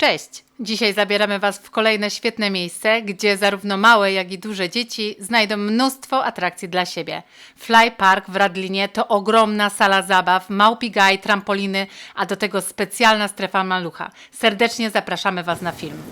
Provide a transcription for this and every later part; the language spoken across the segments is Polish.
Cześć! Dzisiaj zabieramy Was w kolejne świetne miejsce, gdzie zarówno małe, jak i duże dzieci znajdą mnóstwo atrakcji dla siebie. Fly Park w Radlinie to ogromna sala zabaw, małpi gaj, trampoliny, a do tego specjalna strefa malucha. Serdecznie zapraszamy Was na film.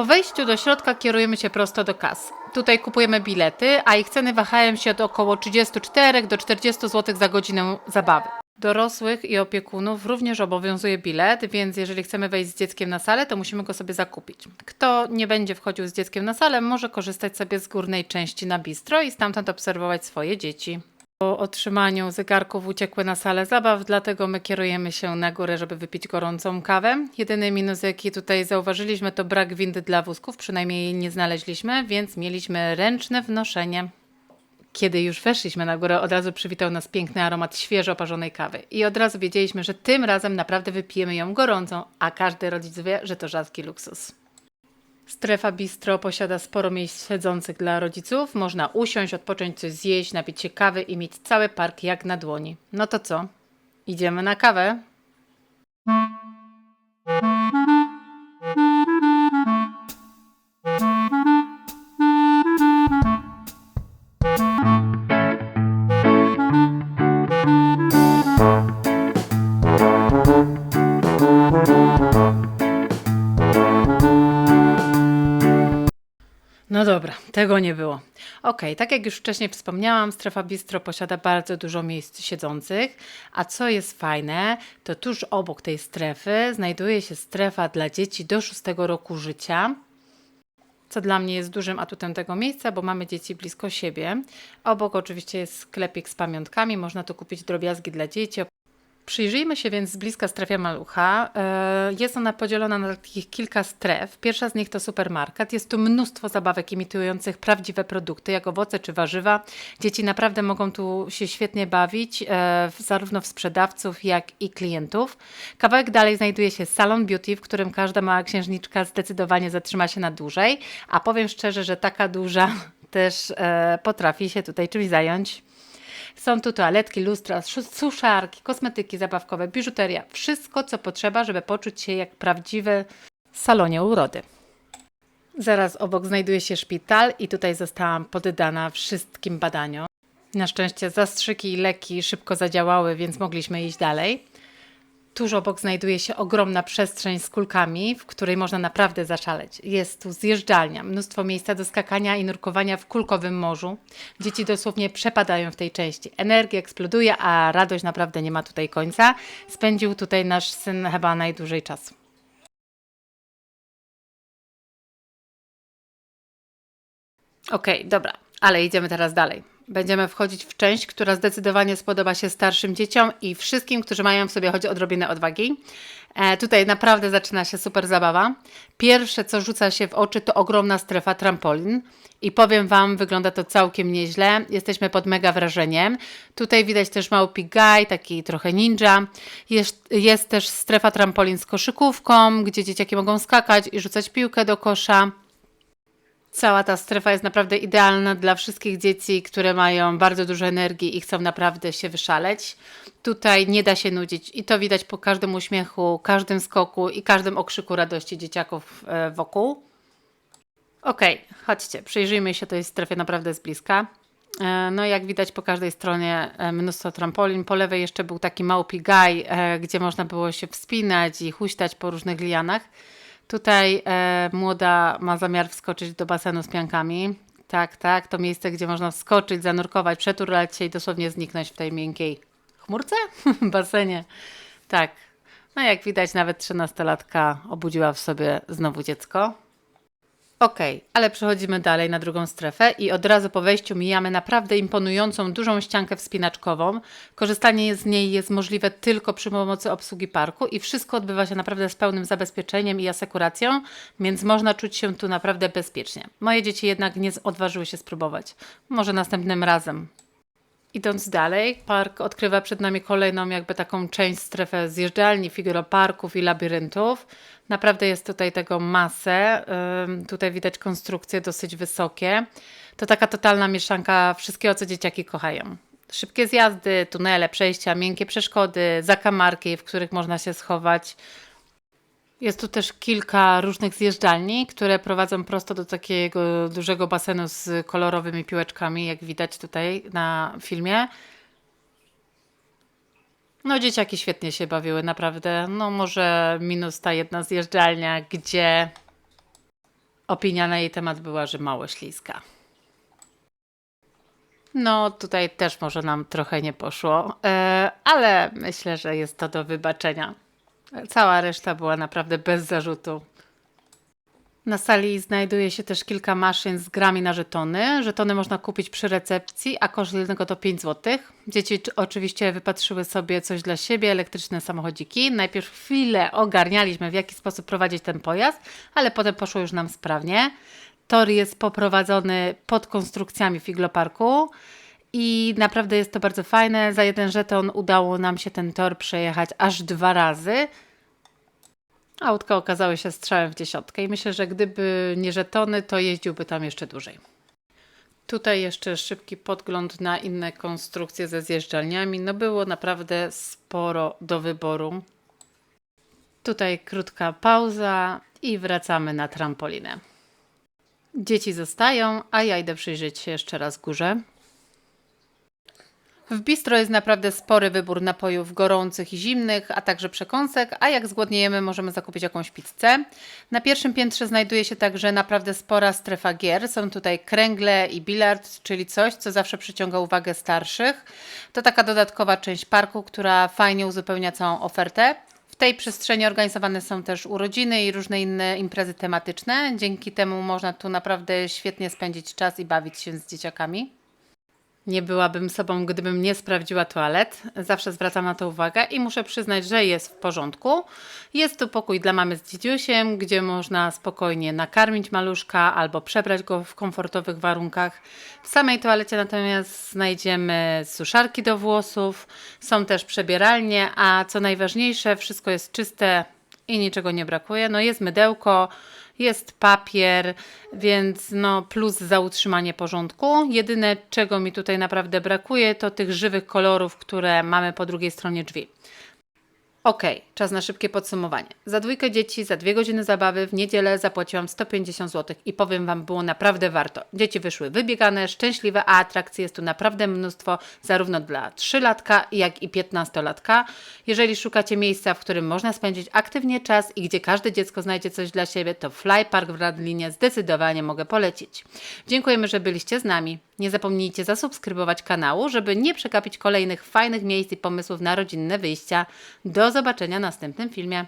Po wejściu do środka kierujemy się prosto do kas. Tutaj kupujemy bilety, a ich ceny wahają się od około 34 do 40 zł za godzinę zabawy. Dorosłych i opiekunów również obowiązuje bilet, więc jeżeli chcemy wejść z dzieckiem na salę, to musimy go sobie zakupić. Kto nie będzie wchodził z dzieckiem na salę, może korzystać sobie z górnej części na bistro i stamtąd obserwować swoje dzieci. Po otrzymaniu zegarków uciekły na salę zabaw, dlatego my kierujemy się na górę, żeby wypić gorącą kawę. Jedyny minus, jaki tutaj zauważyliśmy, to brak windy dla wózków, przynajmniej jej nie znaleźliśmy, więc mieliśmy ręczne wnoszenie. Kiedy już weszliśmy na górę, od razu przywitał nas piękny aromat świeżo parzonej kawy. I od razu wiedzieliśmy, że tym razem naprawdę wypijemy ją gorącą, a każdy rodzic wie, że to rzadki luksus. Strefa bistro posiada sporo miejsc siedzących dla rodziców. Można usiąść, odpocząć, coś zjeść, napić się kawy i mieć cały park jak na dłoni. No to co? Idziemy na kawę? Tego nie było. Ok, tak jak już wcześniej wspomniałam, strefa bistro posiada bardzo dużo miejsc siedzących, a co jest fajne, to tuż obok tej strefy znajduje się strefa dla dzieci do 6 roku życia, co dla mnie jest dużym atutem tego miejsca, bo mamy dzieci blisko siebie. Obok oczywiście jest sklepik z pamiątkami, można tu kupić drobiazgi dla dzieci, Przyjrzyjmy się więc z bliska strefie malucha. E, Jest ona podzielona na takich kilka stref. Pierwsza z nich to supermarket. Jest tu mnóstwo zabawek imitujących prawdziwe produkty, jak owoce czy warzywa. Dzieci naprawdę mogą tu się świetnie bawić, e, zarówno w sprzedawców, jak i klientów. Kawałek dalej znajduje się salon beauty, w którym każda mała księżniczka zdecydowanie zatrzyma się na dłużej. A powiem szczerze, że taka duża też e, potrafi się tutaj czymś zająć. Są tu toaletki, lustra, sus- suszarki, kosmetyki zabawkowe, biżuteria. Wszystko, co potrzeba, żeby poczuć się jak prawdziwy w salonie urody. Zaraz obok znajduje się szpital i tutaj zostałam poddana wszystkim badaniom. Na szczęście zastrzyki i leki szybko zadziałały, więc mogliśmy iść dalej. Tuż obok znajduje się ogromna przestrzeń z kulkami, w której można naprawdę zaszaleć. Jest tu zjeżdżalnia, mnóstwo miejsca do skakania i nurkowania w kulkowym morzu. Dzieci dosłownie przepadają w tej części. Energia eksploduje, a radość naprawdę nie ma tutaj końca. Spędził tutaj nasz syn chyba najdłużej czasu. Okej, dobra, ale idziemy teraz dalej. Będziemy wchodzić w część, która zdecydowanie spodoba się starszym dzieciom i wszystkim, którzy mają w sobie choć odrobinę odwagi. E, tutaj naprawdę zaczyna się super zabawa. Pierwsze, co rzuca się w oczy, to ogromna strefa trampolin. I powiem Wam, wygląda to całkiem nieźle. Jesteśmy pod mega wrażeniem. Tutaj widać też małpi guy, taki trochę ninja. Jest, jest też strefa trampolin z koszykówką, gdzie dzieciaki mogą skakać i rzucać piłkę do kosza. Cała ta strefa jest naprawdę idealna dla wszystkich dzieci, które mają bardzo dużo energii i chcą naprawdę się wyszaleć. Tutaj nie da się nudzić i to widać po każdym uśmiechu, każdym skoku i każdym okrzyku radości dzieciaków e, wokół. Okej, chodźcie, przyjrzyjmy się tej strefie naprawdę z bliska. E, No jak widać po każdej stronie e, mnóstwo trampolin. Po lewej jeszcze był taki mały gaj, gdzie można było się wspinać i huśtać po różnych lianach. Tutaj e, młoda ma zamiar wskoczyć do basenu z piankami. Tak, tak, to miejsce, gdzie można wskoczyć, zanurkować, przeturlać się i dosłownie zniknąć w tej miękkiej chmurce? basenie. Tak. No jak widać, nawet trzynastolatka obudziła w sobie znowu dziecko. Okej, ale przechodzimy dalej na drugą strefę i od razu po wejściu mijamy naprawdę imponującą dużą ściankę wspinaczkową. Korzystanie z niej jest możliwe tylko przy pomocy obsługi parku i wszystko odbywa się naprawdę z pełnym zabezpieczeniem i asekuracją, więc można czuć się tu naprawdę bezpiecznie. Moje dzieci jednak nie odważyły się spróbować. Może następnym razem. Idąc dalej, park odkrywa przed nami kolejną jakby taką część strefę zjeżdżalni, figuroparków i labiryntów. Naprawdę jest tutaj tego masę. Tutaj widać konstrukcje dosyć wysokie. To taka totalna mieszanka wszystkiego, co dzieciaki kochają. Szybkie zjazdy, tunele, przejścia, miękkie przeszkody, zakamarki, w których można się schować. Jest tu też kilka różnych zjeżdżalni, które prowadzą prosto do takiego dużego basenu z kolorowymi piłeczkami, jak widać tutaj na filmie. No, dzieciaki świetnie się bawiły, naprawdę. No, może minus ta jedna zjeżdżalnia, gdzie opinia na jej temat była, że mało śliska. No, tutaj też może nam trochę nie poszło, e, ale myślę, że jest to do wybaczenia. Cała reszta była naprawdę bez zarzutu. Na sali znajduje się też kilka maszyn z grami na żetony. Żetony można kupić przy recepcji, a koszt jednego to 5 zł. Dzieci czy- oczywiście wypatrzyły sobie coś dla siebie, elektryczne samochodziki. Najpierw chwilę ogarnialiśmy, w jaki sposób prowadzić ten pojazd, ale potem poszło już nam sprawnie. Tor jest poprowadzony pod konstrukcjami Figloparku i naprawdę jest to bardzo fajne. Za jeden żeton udało nam się ten tor przejechać aż dwa razy. Autka okazały się strzałem w dziesiątkę i myślę, że gdyby nie żetony, to jeździłby tam jeszcze dłużej. Tutaj jeszcze szybki podgląd na inne konstrukcje ze zjeżdżalniami. No było naprawdę sporo do wyboru. Tutaj krótka pauza i wracamy na trampolinę. Dzieci zostają, a ja idę przyjrzeć się jeszcze raz górze. W bistro jest naprawdę spory wybór napojów gorących i zimnych, a także przekąsek, a jak zgłodniejemy, możemy zakupić jakąś pizzę. Na pierwszym piętrze znajduje się także naprawdę spora strefa gier. Są tutaj kręgle i bilard, czyli coś, co zawsze przyciąga uwagę starszych. To taka dodatkowa część parku, która fajnie uzupełnia całą ofertę. W tej przestrzeni organizowane są też urodziny i różne inne imprezy tematyczne. Dzięki temu można tu naprawdę świetnie spędzić czas i bawić się z dzieciakami. Nie byłabym sobą, gdybym nie sprawdziła toalet. Zawsze zwracam na to uwagę i muszę przyznać, że jest w porządku. Jest tu pokój dla mamy z dzidziusiem, gdzie można spokojnie nakarmić maluszka albo przebrać go w komfortowych warunkach. W samej toalecie natomiast znajdziemy suszarki do włosów, są też przebieralnie, a co najważniejsze, wszystko jest czyste i niczego nie brakuje. No jest mydełko, jest papier, więc no plus za utrzymanie porządku. Jedyne czego mi tutaj naprawdę brakuje to tych żywych kolorów, które mamy po drugiej stronie drzwi. Okej, czas na szybkie podsumowanie. Za dwójkę dzieci, za dwie godziny zabawy w niedzielę zapłaciłam 150 zł i powiem Wam, było naprawdę warto. Dzieci wyszły wybiegane, szczęśliwe, a atrakcji jest tu naprawdę mnóstwo, zarówno dla 3-latka, jak i 15-latka. Jeżeli szukacie miejsca, w którym można spędzić aktywnie czas i gdzie każde dziecko znajdzie coś dla siebie, to Fly Park w Radlinie zdecydowanie mogę polecić. Dziękujemy, że byliście z nami. Nie zapomnijcie zasubskrybować kanału, żeby nie przegapić kolejnych fajnych miejsc i pomysłów na rodzinne wyjścia. Do zobaczenia w następnym filmie.